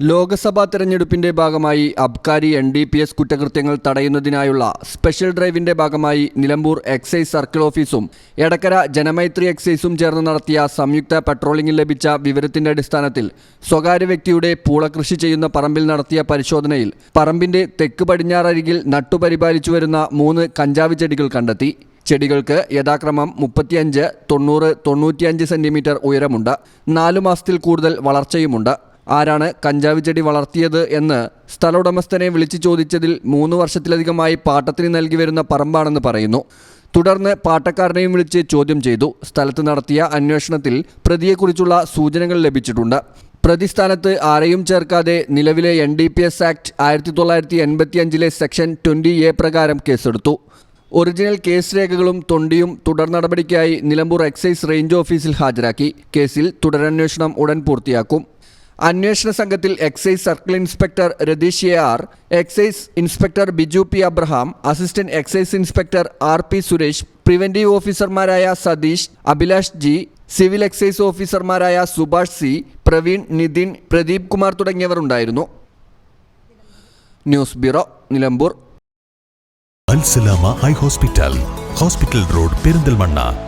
ലോക്സഭാ തെരഞ്ഞെടുപ്പിന്റെ ഭാഗമായി അബ്കാരി എൻ ഡി പി എസ് കുറ്റകൃത്യങ്ങൾ തടയുന്നതിനായുള്ള സ്പെഷ്യൽ ഡ്രൈവിന്റെ ഭാഗമായി നിലമ്പൂർ എക്സൈസ് സർക്കിൾ ഓഫീസും എടക്കര ജനമൈത്രി എക്സൈസും ചേർന്ന് നടത്തിയ സംയുക്ത പട്രോളിംഗിൽ ലഭിച്ച വിവരത്തിന്റെ അടിസ്ഥാനത്തിൽ സ്വകാര്യ വ്യക്തിയുടെ പൂളകൃഷി ചെയ്യുന്ന പറമ്പിൽ നടത്തിയ പരിശോധനയിൽ പറമ്പിന്റെ തെക്ക് പടിഞ്ഞാറരികിൽ നട്ടുപരിപാലിച്ചു വരുന്ന മൂന്ന് കഞ്ചാവ് ചെടികൾ കണ്ടെത്തി. ചെടികൾക്ക് യഥാക്രമം മുപ്പത്തിയഞ്ച് തൊണ്ണൂറ് തൊണ്ണൂറ്റിയഞ്ച് സെന്റിമീറ്റർ ഉയരമുണ്ട്. നാലു മാസത്തിൽ കൂടുതൽ വളർച്ചയുമുണ്ട്. ആരാണ് കഞ്ചാവ് ചെടി വളർത്തിയത് എന്ന് സ്ഥലോടമസ്ഥനെ വിളിച്ചു ചോദിച്ചതിൽ മൂന്ന് വർഷത്തിലധികമായി പാട്ടത്തിന് നൽകി വരുന്ന പറമ്പാണെന്ന് പറയുന്നു. തുടർന്ന് പാട്ടക്കാരനെയും വിളിച്ച് ചോദ്യം ചെയ്തു. സ്ഥലത്ത് നടത്തിയ അന്വേഷണത്തിൽ പ്രതിയെക്കുറിച്ചുള്ള സൂചനകൾ ലഭിച്ചിട്ടുണ്ട്. പ്രതിസ്ഥാനത്ത് ആരെയും ചേർക്കാതെ നിലവിലെ N D P S act ആയിരത്തി തൊള്ളായിരത്തി എൺപത്തി അഞ്ചിലെ സെക്ഷൻ ട്വന്റി എ പ്രകാരം കേസെടുത്തു. ഒറിജിനൽ കേസ് രേഖകളും തൊണ്ടിയും തുടർ നടപടിക്കായി നിലമ്പൂർ എക്സൈസ് റേഞ്ച് ഓഫീസിൽ ഹാജരാക്കി. കേസിൽ തുടരന്വേഷണം ഉടൻ പൂർത്തിയാക്കും. അന്വേഷണ സംഘത്തിൽ excise circle inspector Ratheesh A R excise inspector Biju P Abraham assistant excise inspector R P Suresh preventive ഓഫീസർമാരായ Satheesh Abhilash G civil excise ഓഫീസർമാരായ സുഭാഷ് സി പ്രവീൺ നിതിൻ പ്രദീപ് കുമാർ തുടങ്ങിയവർ ഉണ്ടായിരുന്നു. News bureau Nilambur. Eye hospital hospital road Perinthalmanna.